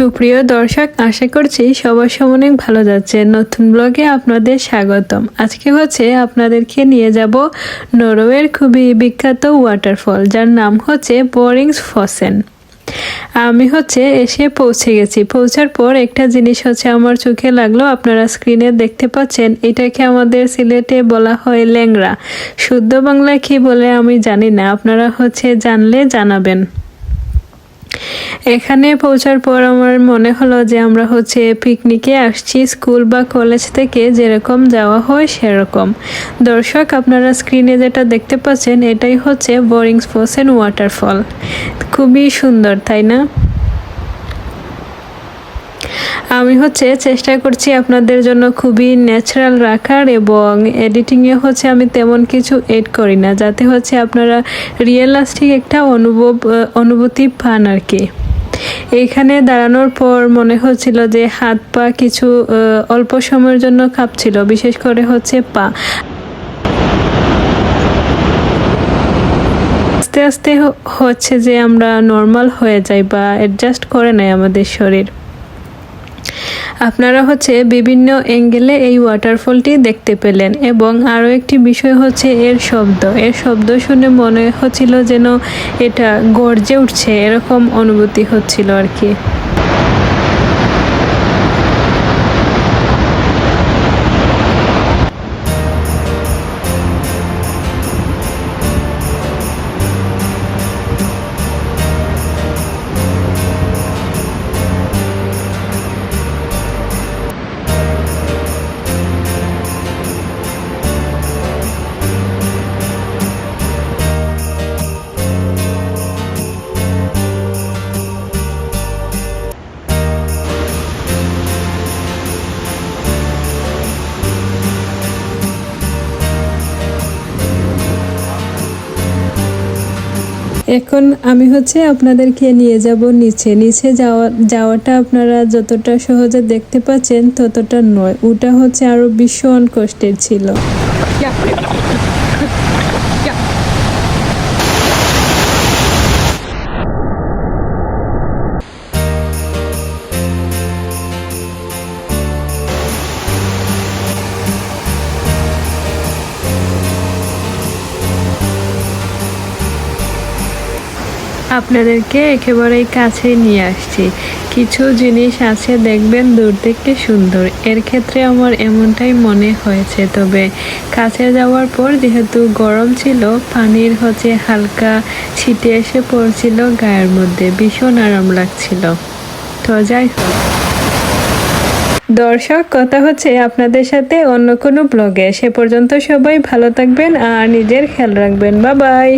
সুপ্রিয় দর্শক, আশা করছি সবার সব অনেক ভালো যাচ্ছে। নতুন ব্লগে আপনাদের স্বাগতম। আজকে হচ্ছে আপনাদেরকে নিয়ে যাব নরওয়ের খুবই বিখ্যাত ওয়াটারফল যার নাম হচ্ছে বোরিংস ফসেন আমি হচ্ছে এসে পৌঁছে গেছি। পৌঁছার পর একটা জিনিস হচ্ছে আমার চোখে লাগল, আপনারা স্ক্রিনে দেখতে পাচ্ছেন, এটাকে আমাদের সিলেটে বলা হয় ল্যাংরা শুদ্ধ বাংলা কি বলে আমি জানি না, আপনারা হচ্ছে জানলে জানাবেন। এখানে পৌঁছার পর আমার মনে হলো যে আমরা হচ্ছে পিকনিকে আসছি, স্কুল বা কলেজ থেকে যেরকম যাওয়া হয় সেরকম। দর্শক, আপনারা স্ক্রিনে যেটা দেখতে পাচ্ছেন, এটাই হচ্ছে বোরিংস ফোসেন ওয়াটারফল। খুবই সুন্দর, তাই না? আমি হচ্ছে চেষ্টা করছি আপনাদের জন্য খুবই ন্যাচারাল রাখার এবং এডিটিংয়ে হচ্ছে আমি তেমন কিছু এড করি না, যাতে হচ্ছে আপনারা রিয়েলাস্টিক একটা অনুভব অনুভূতি পান আর কি। এইখানে দাঁড়ানোর পর মনে হচ্ছিল যে হাত পা কিছু অল্প সময়ের জন্য কাঁপছিল, বিশেষ করে হচ্ছে পা। আস্তে আস্তে হচ্ছে যে আমরা নর্মাল হয়ে যাই বা অ্যাডজাস্ট করে নেয় আমাদের শরীর। আপনারা হচ্ছে বিভিন্ন অ্যাঙ্গেলে এই ওয়াটারফলটি দেখতে পেলেন এবং আরও একটি বিষয় হচ্ছে এর শব্দ। এর শব্দ শুনে মনে হচ্ছিল যেন এটা গর্জে উঠছে, এরকম অনুভূতি হচ্ছিল আর কি। এখন আমি হচ্ছে আপনাদেরকে নিয়ে যাব নিচে। নিচে যাওয়া, যাওয়াটা আপনারা যতটা সহজে দেখতে পাচ্ছেন ততটা নয়। ওটা হচ্ছে আরও ভীষণ কষ্টের ছিল। আপনাদেরকে একেবারেই কাছে নিয়ে আসছি। কিছু জিনিস আছে, দেখবেন দূর থেকে সুন্দর। এর ক্ষেত্রে আমার এমনটাই মনে হয়েছে, তবে কাছে যাওয়ার পর যেহেতু গরম ছিল, পানির হচ্ছে হালকা ছিটে এসে পড়ছিল গায়ের মধ্যে, ভীষণ আরাম লাগছিল। তো যাই হোক। দর্শক, কথা হচ্ছে আপনাদের সাথে অন্য কোনো ব্লগে। সে পর্যন্ত সবাই ভালো থাকবেন আর নিজের খেয়াল রাখবেন। বা বাই